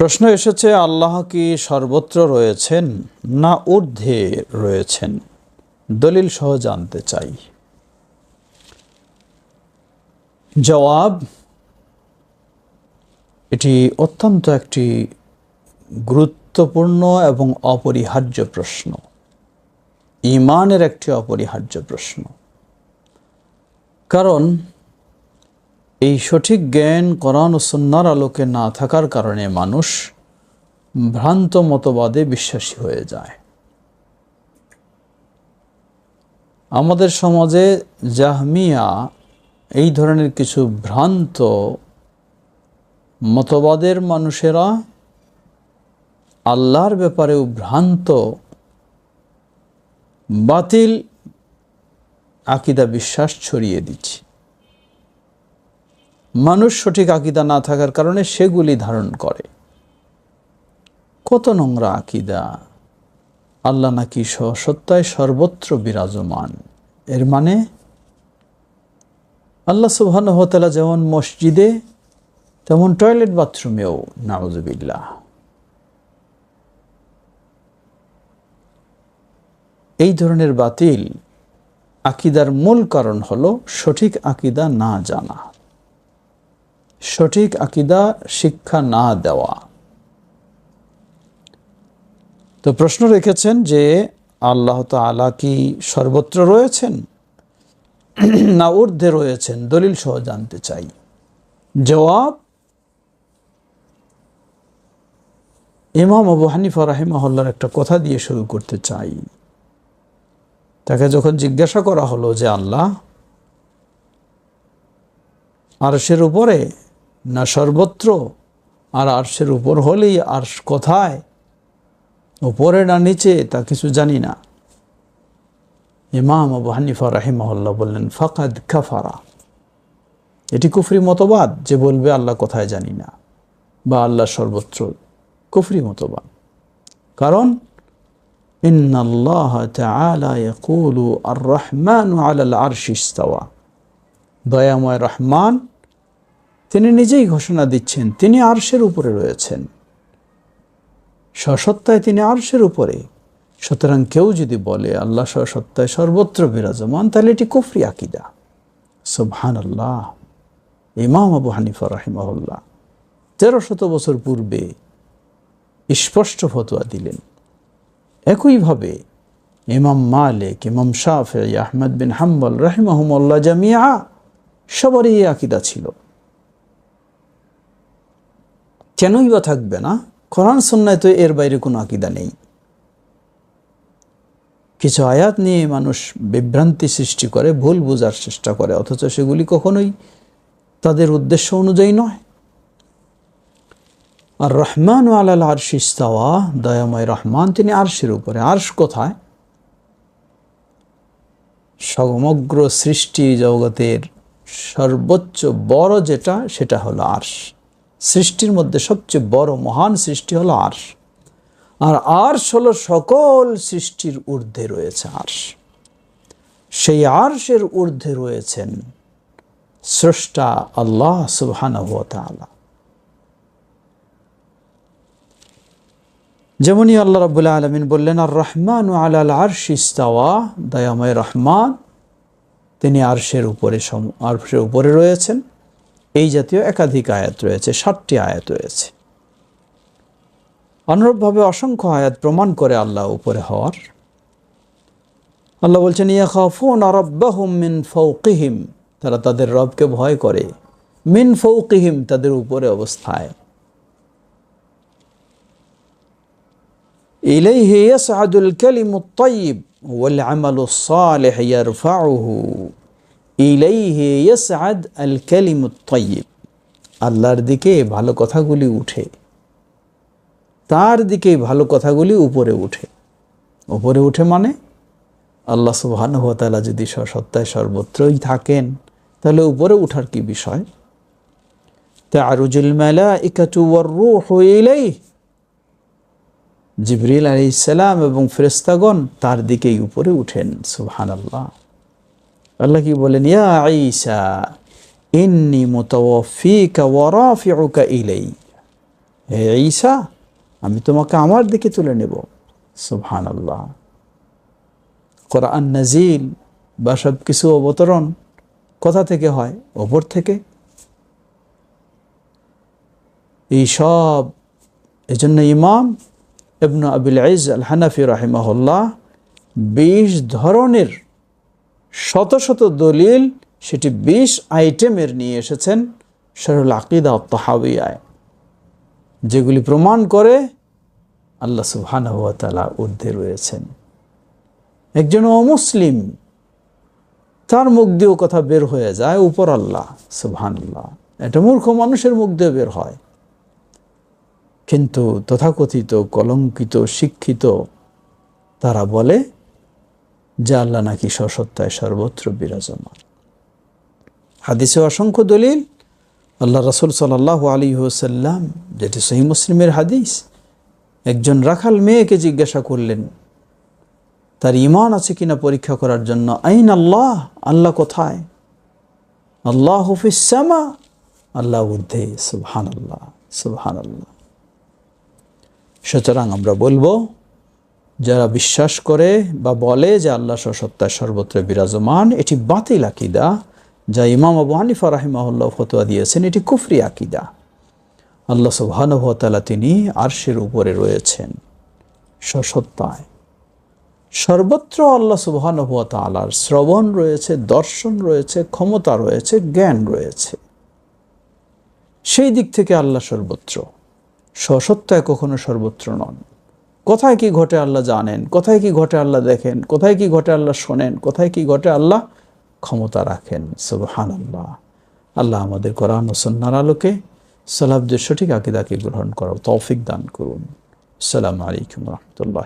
প্রশ্ন এসেছে, আল্লাহ কি সর্বত্র রয়েছেন না ঊর্ধ্বে রয়েছেন? দলিল সহ জানতে চাই। জবাব, এটি অত্যন্ত একটি গুরুত্বপূর্ণ এবং অপরিহার্য প্রশ্ন। ইমানের একটি অপরিহার্য প্রশ্ন। কারণ এই সঠিক জ্ঞান কোরআন ও সন্ন্যার আলোকে না থাকার কারণে মানুষ ভ্রান্ত মতবাদে বিশ্বাসী হয়ে যায়। আমাদের সমাজে জাহমিয়া এই ধরনের কিছু ভ্রান্ত মতবাদের মানুষেরা আল্লাহর ব্যাপারেও ভ্রান্ত বাতিল আকিদা বিশ্বাস ছড়িয়ে দিচ্ছে। মানুষ সঠিক আকিদা না থাকার কারণে সেগুলি ধারণ করে। কত নোংরা আকিদা। আল্লাহ নাকি সত্যায় সর্বত্র বিরাজমান। এর মানে আল্লাহ সুবহান হতালা যেমন মসজিদে, তেমন টয়লেট বাথরুমেও, নাউজুবিল্লাহ। এই ধরনের বাতিল আকিদার মূল কারণ হলো সঠিক আকিদা না জানা। সঠিক আকিদা শিক্ষা না দেওয়া। তো প্রশ্ন রেখেছেন যে আল্লাহ তালা কি সর্বত্র রয়েছেন? না ঊর্ধ্বে রয়েছেন? দলিল সহ জানতে চাই। জবাব, ইমাম আবু হানিফা রাহিমাহল্লার একটা কথা দিয়ে শুরু করতে চাই। তাকে যখন জিজ্ঞাসা করা হলো যে আল্লাহ, আরশের উপরে না সর্বত্র, আর আর্শের উপর হলেই আর্শ কোথায়? উপরে না নিচে, তা কিছু জানি না। ইমাম আবু হানিফা রাহিমহল্লা বললেন, ফাকাদ কাফারা। এটি কুফরি মতবাদ, যে বলবে আল্লাহ কোথায় জানি না, বা আল্লাহ সর্বত্র কুফরি মতবাদ। কারণ, ইন্নাল্লাহ তাআলা ইয়াকুলু আর রহমানু আলাল আরশি ইস্তাওয়া। দয়াময় রহমান তিনি নিজেই ঘোষণা দিচ্ছেন, তিনি আরশের উপরে রয়েছেন। সসত্তায় তিনি আরশের উপরে। সুতরাং কেউ যদি বলে আল্লাহ সত্তায় সর্বত্র বিরাজমান, তাহলে এটি কুফরি আকিদা। সুবহান আল্লাহ ইমাম আবু হানিফা রাহিমাহুল্লাহ তেরো শত বছর পূর্বে স্পষ্ট ফতোয়া দিলেন। একইভাবে ইমাম মালিক, ইমাম শাফে, আহমদ বিন হাম্বল রাহিমাহমল্লা জামিয়া সবারই এই আকিদা ছিল। কেনই বা থাকবে না? কোরআন সন্ন্যায় তো এর বাইরে কোনো আকিদা নেই। কিছু আয়াত নিয়ে মানুষ বিভ্রান্তি সৃষ্টি করে, ভুল বোঝার চেষ্টা করে, অথচ সেগুলি কখনোই তাদের উদ্দেশ্য অনুযায়ী নয়। আর রহমান আলাল আরশ ইস্তাওয়া, দয়াময় রহমান, তিনি আরশের উপরে। আরশ কোথায়? সমগ্র সৃষ্টি জগতের সর্বোচ্চ বড় যেটা, সেটা হলো আর্শ। সৃষ্টির মধ্যে সবচেয়ে বড় মহান সৃষ্টি হলো আর্শ আর আর্শ হলো সকল সৃষ্টির ঊর্ধ্বে রয়েছে আর্শ। সেই আর্শের ঊর্ধ্বে রয়েছেন স্রষ্টা আল্লাহ ওয়া যেমনই আল্লাহ রাবুল্লাহ আলমিন বললেন, আর রহমান আলাল আরশ ইস্তাওয়া দয়াময় রহমান, তিনি আরশের উপরে সম আরশের উপরে রয়েছেন। এই জাতীয় একাধিক আয়াত রয়েছে ষাটটি আয়াত রয়েছে। অনুরূপভাবে অসংখ্য আয়াত প্রমাণ করে আল্লাহ উপরে হওয়ার। আল্লাহ বলছেন ইয়া খাফুন আরব্বাহুম মিন ফৌকিহিম তারা তাদের রবকে ভয় করে। মিন ফৌকিহিম তাদের উপরে অবস্থায়। ইলাইহি ইয়াসআদুল কালিমুত তাইয়িব ওয়াল আমালুস সালিহ ইয়ারফাউহু ইলাইহে ইয়াসআদ আল কালিমুত তাইয়্যিব আল্লাহর দিকে ভালো কথাগুলি উঠে, তার দিকে ভালো কথাগুলি উপরে উঠে। উপরে উঠে মানে আল্লাহ সুবাহানুভতালা যদি সত্তায় সর্বত্রই থাকেন, তাহলে উপরে উঠার কি বিষয়? তারুজুল মেলা ইকাচুয়ার রুহ ইলাই জিবরিল আলি ইসালাম এবং ফেরেস্তাগণ তার দিকেই উপরে উঠেন সুবহান আল্লাহ আল্লাহ কি বলেন, ইয়া আইসা ইন্নি মুতাওয়াফিকা ওয়া রাফিউকা ইলাই হে ঈসা, আমি তোমাকে আমার দিকে তুলে নেব। সুবহান আল্লাহ কোরআন নাজিল বা সব কিছু অবতরণ কোথা থেকে হয়? ওপর থেকে। এই সব, এজন্য ইমাম ইবনু আবিল আইজ আল হানাফি রাহিমাহুল্লাহ বিশ ধরনের শত শত দলিল সেটি বিশ আইটেমের নিয়ে এসেছেন শরুল আকিদা তহাবিয়ায় যেগুলি প্রমাণ করে আল্লাহ সুবহানাহু ওয়া তাআলা ঊর্ধ্বে রয়েছেন। একজন অমুসলিম, তার মুখ দিয়েও কথা বের হয়ে যায় উপর আল্লাহ সুবহানাল্লাহ। এটা মূর্খ মানুষের মুখ দিয়ে বের হয়। কিন্তু তথাকথিত, কলঙ্কিত, শিক্ষিত, তারা বলে যে আল্লাহ নাকি সসত্তায় সর্বত্র বিরাজমান। হাদিসে অসংখ্য দলিল। আল্লাহ রসুল সাল্লাহ আলী হুসাল্লাম যেটি সহি মুসলিমের হাদিস, একজন রাখাল মেয়েকে জিজ্ঞাসা করলেন, তার ইমান আছে কিনা পরীক্ষা করার জন্য? আইন আল্লাহ আল্লাহ কোথায়? আল্লাহ হুফিসামা আল্লাহ উদ্ধে সুবহান আল্লাহ সুবহান আল্লাহ সুতরাং আমরা বলব যারা বিশ্বাস করে বা বলে যে আল্লাহ সত্তায় সর্বত্র বিরাজমান, এটি বাতিল আকিদা, যা ইমাম আবু হানিফা রাহিমাহুল্লাহ ফতোয়া দিয়েছেন, এটি কুফরি আকিদা। আল্লাহ সুবহানুভতালা তিনি আরশের উপরে রয়েছেন, সসত্তায়। সর্বত্র আল্লাহ সুবহানুভতালার শ্রবণ রয়েছে, দর্শন রয়েছে, ক্ষমতা রয়েছে, জ্ঞান রয়েছে। সেই দিক থেকে আল্লাহ সর্বত্র, সসত্তায় কখনো সর্বত্র নন। কোথায় কি ঘটে আল্লাহ জানেন? কোথায় কি ঘটে আল্লাহ দেখেন? কোথায় কি ঘটে আল্লাহ শোনেন? কোথায় কি ঘটে আল্লাহ ক্ষমতা রাখেন? সুবহান আল্লাহ আল্লাহ আমাদের কোরআন ও সন্ন্যার আলোকে সালাবদের সঠিক আকিদাকে গ্রহণ করার তৌফিক দান করুন। আসসালামু আলাইকুম রহমতুল্লাহ